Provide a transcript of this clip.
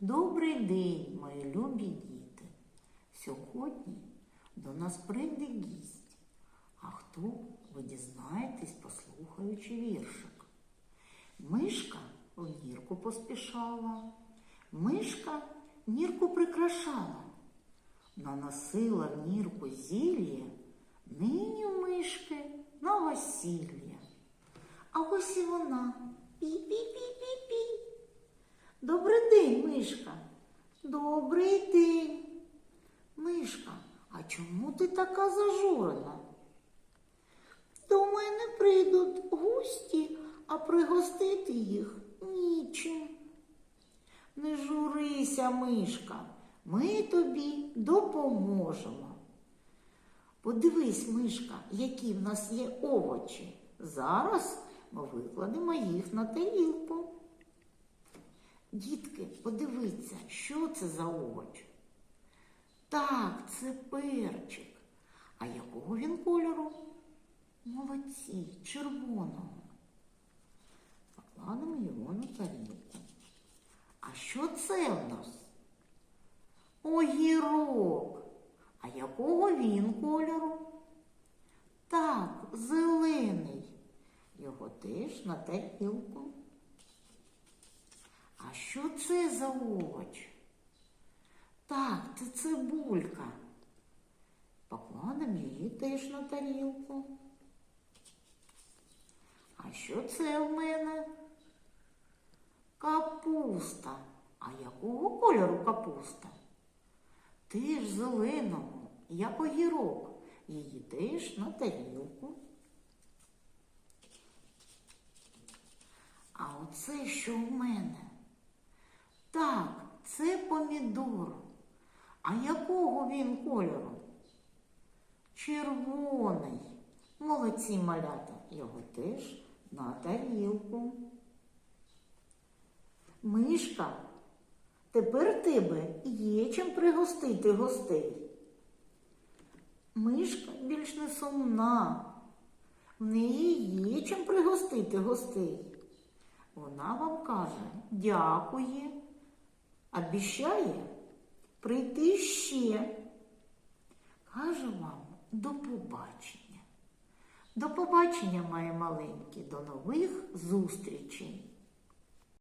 Добрий день, мої любі діти. Сьогодні до нас прийде гість. А хто ви дізнаєтесь, послухаючи віршик? Мишка в нірку поспішала, мишка нірку прикрашала, наносила в нірку зілля, нині мишки на весілля. А ось і вона. Пі-пі-пі-пі-пі. Добрий день, мишка. Добрий день. Мишка, а чому ти така зажурена? До мене прийдуть гості, а пригостити їх нічим. Не журися, мишка, ми тобі допоможемо. Подивись, мишка, які в нас є овочі. Зараз ми викладемо їх на тарілку. Дітки, подивіться, що це за овоч? Так, це перчик. А якого він кольору? Молодці, червоного. Покладемо його на тарілку. А що це в нас? Огірок. А якого він кольору? Так, зелений. Його теж на тарілку. Що це за овоч? Так, це цибулька. Покладемо її теж на тарілку. А що це в мене? Капуста. А якого кольору капуста? Теж зеленого, як огірок. Її теж на тарілку. А оце що в мене? Це помідор. А якого він кольору? Червоний. Молодці малята, його теж на тарілку. Мишка, тепер тебе є чим пригостити гостей. Мишка більш не сумна. В неї є чим пригостити гостей. Вона вам каже дякує, обіщає прийти ще. Кажу вам до побачення. До побачення, мої маленькі, до нових зустрічей.